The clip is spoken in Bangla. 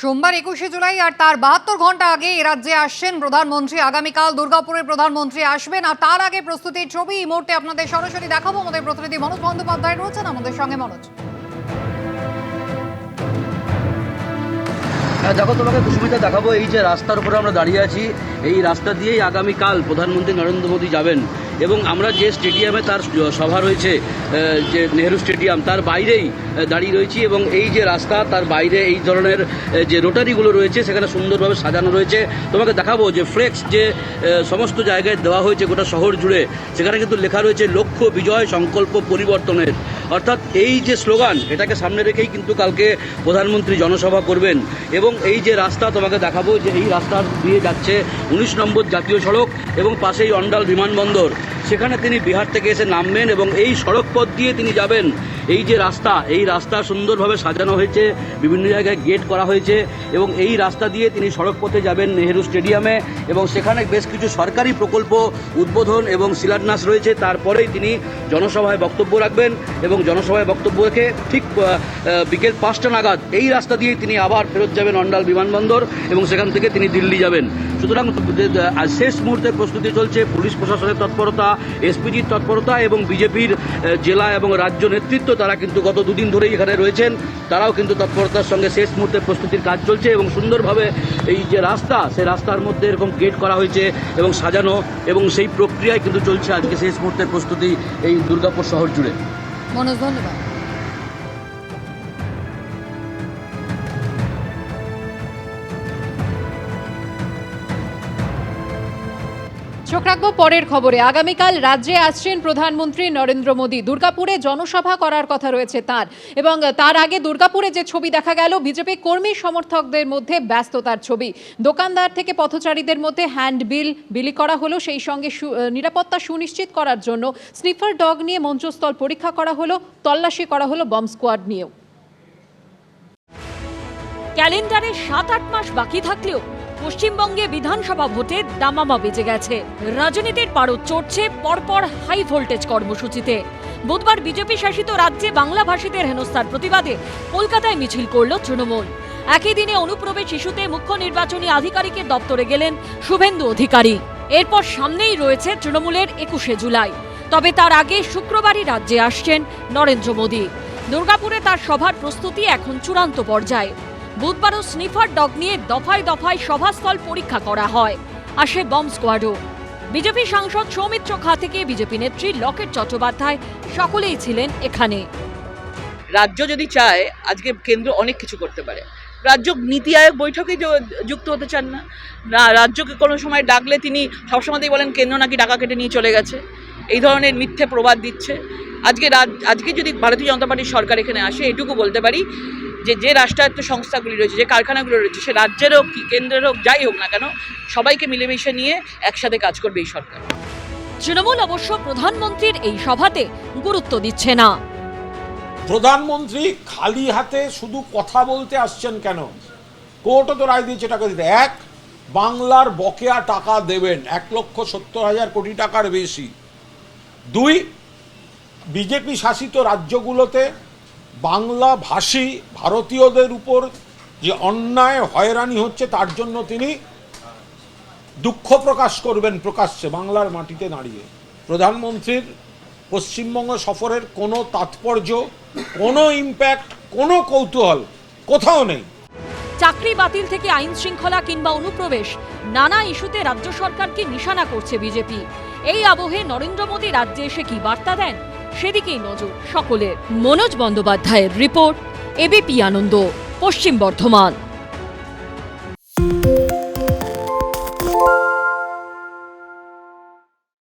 সোমবার একুশে জুলাই আর তার বাহাত্তর ঘণ্টা আগে এ রাজ্যে আসছেন প্রধানমন্ত্রী। আগামীকাল দুর্গাপুরের প্রধানমন্ত্রী আসবেন আর তার আগে প্রস্তুতির ছবি এই মুহূর্তে আপনাদের সরাসরি দেখাবো। আমাদের প্রতিনিধি মনোজ বন্দ্যোপাধ্যায় রয়েছেন আমাদের সঙ্গে। মনোজ। হ্যাঁ দেখো, তোমাকে কুসুমিতা দেখাবো। এই যে রাস্তার উপরে আমরা দাঁড়িয়ে আছি, এই রাস্তা দিয়েই আগামীকাল প্রধানমন্ত্রী নরেন্দ্র মোদী যাবেন। এবং আমরা যে স্টেডিয়ামে তার সভা রয়েছে যে নেহেরু স্টেডিয়াম, তার বাইরেই দাঁড়িয়ে রয়েছি এবং এই যে রাস্তা, তার বাইরে এই ধরনের যে রোটারিগুলো রয়েছে, সেখানে সুন্দরভাবে সাজানো রয়েছে। তোমাকে দেখাবো যে ফ্লেক্স যে সমস্ত জায়গায় দেওয়া হয়েছে গোটা শহর জুড়ে, সেখানে কিন্তু লেখা রয়েছে লক্ষ্য বিজয় সংকল্প পরিবর্তনের। অর্থাৎ এই যে স্লোগান, এটাকে সামনে রেখেই কিন্তু কালকে প্রধানমন্ত্রী জনসভা করবেন। এবং এই যে রাস্তা তোমাকে দেখাবো, যে এই রাস্তা দিয়ে যাচ্ছে উনিশ নম্বর জাতীয় সড়ক এবং পাশেই অন্ডাল বিমানবন্দর। সেখানে তিনি বিহার থেকে এসে নামবেন এবং এই সড়ক পথ দিয়ে তিনি যাবেন। এই যে রাস্তা, এই রাস্তা সুন্দরভাবে সাজানো হয়েছে, বিভিন্ন জায়গায় গেট করা হয়েছে এবং এই রাস্তা দিয়ে তিনি সড়ক পথে যাবেন নেহেরু স্টেডিয়ামে এবং সেখানে বেশ কিছু সরকারি প্রকল্প উদ্বোধন এবং শিলান্যাস রয়েছে। তারপরেই তিনি জনসভায় বক্তব্য রাখবেন এবং জনসভায় বক্তব্য রেখে ঠিক বিকেল পাঁচটা নাগাদ এই রাস্তা দিয়ে তিনি আবার ফেরত যাবেন অন্ডাল বিমানবন্দর এবং সেখান থেকে তিনি দিল্লি যাবেন। সুতরাং শেষ মুহূর্তে প্রস্তুতি চলছে, পুলিশ প্রশাসনের তৎপরতা এসপিজির তৎপরতা এবং বিজেপির জেলা এবং রাজ্য নেতৃত্ব, তারা কিন্তু গত দুদিন ধরেই এখানে রয়েছেন। তারাও কিন্তু তৎপরতার সঙ্গে শেষ মুহূর্তে প্রস্তুতির কাজ চলছে এবং সুন্দরভাবে এই যে রাস্তা, সেই রাস্তার মধ্যে এরকম গেট করা হয়েছে এবং সাজানো এবং সেই প্রক্রিয়ায় কিন্তু চলছে আজকে শেষ মুহূর্তের প্রস্তুতি এই দুর্গাপুর শহর জুড়ে। মনোজ, ধন্যবাদ। চোখ রাখব পরের খবরে। আগামীকাল রাজ্যে আসছেন প্রধানমন্ত্রী নরেন্দ্র মোদী। দুর্গাপুরে জনসভা করার কথা রয়েছে তার। এবং তার আগে দুর্গাপুরে যে ছবি দেখা গেল, বিজেপি কর্মী সমর্থকদের মধ্যে ব্যস্ততার ছবি। দোকানদার থেকে পথচারীদের মধ্যে হ্যান্ডবিল বিলি করা হলো, সেই সঙ্গে নিরাপত্তা সুনিশ্চিত করার জন্য স্নিফার ডগ নিয়ে মঞ্চস্থল পরীক্ষা করা হলো, তল্লাশি করা হলো বম্ব স্কোয়াড নিয়েও। ক্যালেন্ডারে সাত আট মাস বাকি থাকলেও পশ্চিমবঙ্গে বিধানসভা ভোটে দামামা বেজে গেছে। রাজনীতির পারদ চড়ছে, পরপর হাই ভোল্টেজ কর্মসূচিতে। বুধবার বিজেপি শাসিত রাজ্যে বাংলা ভাষীদের হেনস্থার প্রতিবাদে কলকাতায় মিছিল করল তৃণমূল। একই দিনে অনুপ্রবেশ ইস্যুতে মুখ্য নির্বাচনী আধিকারিকের দপ্তরে গেলেন শুভেন্দু অধিকারী। এরপর সামনেই রয়েছে তৃণমূলের একুশে জুলাই। তবে তার আগে শুক্রবারই রাজ্যে আসছেন নরেন্দ্র মোদী। দুর্গাপুরে তার সভার প্রস্তুতি এখন চূড়ান্ত পর্যায়ে। বুধবারও স্নিফার ডগ নিয়ে দফায় দফায় সভাস্থল পরীক্ষা করা হয়। আসে বম্ব স্কোয়াডও। বিজেপি সাংসদ সৌমিত্র খা থেকে বিজেপি নেত্রী লকেট চট্টোপাধ্যায় সকলেই ছিলেন এখানে। রাজ্য যদি চায়, আজকে কেন্দ্র অনেক কিছু করতে পারে। রাজ্য নীতি আয়োগ বৈঠকে যুক্ত হতে চান না। না, রাজ্যকে কোনো সময় ডাকলে তিনি সবসময়তেই বলেন, কেন্দ্র নাকি টাকা কেটে নিয়ে চলে গেছে। এই ধরনের মিথ্যে প্রবাদ দিচ্ছে। আজকে আজকে যদি ভারতীয় জনতা পার্টির সরকার এখানে আসে, এটুকু বলতে পারি যে যে রাষ্ট্রায়ত্ত সংস্থাগুলি রয়েছে যে কারখানাগুলো রয়েছে সে রাজ্যের হোক কি কেন্দ্রের হোক যাই হোক না কেন সবাইকে মিলেমিশে নিয়ে একসাথে কাজ করবে এই সরকার। তৃণমূল অবশ্য প্রধানমন্ত্রীর এই সভাতে গুরুত্ব দিচ্ছে না। প্রধানমন্ত্রী খালি হাতে শুধু কথা বলতে আসছেন কেন? কোর্টও তো রায় দিয়েছে টাকা দিতে। এক বাংলার বকেয়া টাকা দেবেন এক লক্ষ সত্তর হাজার কোটি টাকার বেশি। দুই বিজেপি শাসিত রাজ্যগুলোতে বাংলা ভাষী ভারতীয়দের উপর যে অন্যায়, হয়রানি হচ্ছে, তার জন্য তিনি দুঃখ প্রকাশ করবেন প্রকাশ্যে বাংলার মাটিতে দাঁড়িয়ে। প্রধানমন্ত্রীর পশ্চিমবঙ্গ সফরের কোনো তাৎপর্য, কোনো ইম্প্যাক্ট কোনো কৌতূহল কোথাও নেই। চাকরি বাতিল থেকে আইন শৃঙ্খলা কিংবা অনুপ্রবেশ, নানা ইস্যুতে রাজ্য সরকারকে নিশানা করছে বিজেপি। এই আবহে নরেন্দ্র মোদী রাজ্যে এসে কি বার্তা দেন? সেদিকেই নজর। সকলের মনোজ বন্দ্যোপাধ্যায়ের রিপোর্ট এবিপি আনন্দ পশ্চিম বর্ধমান।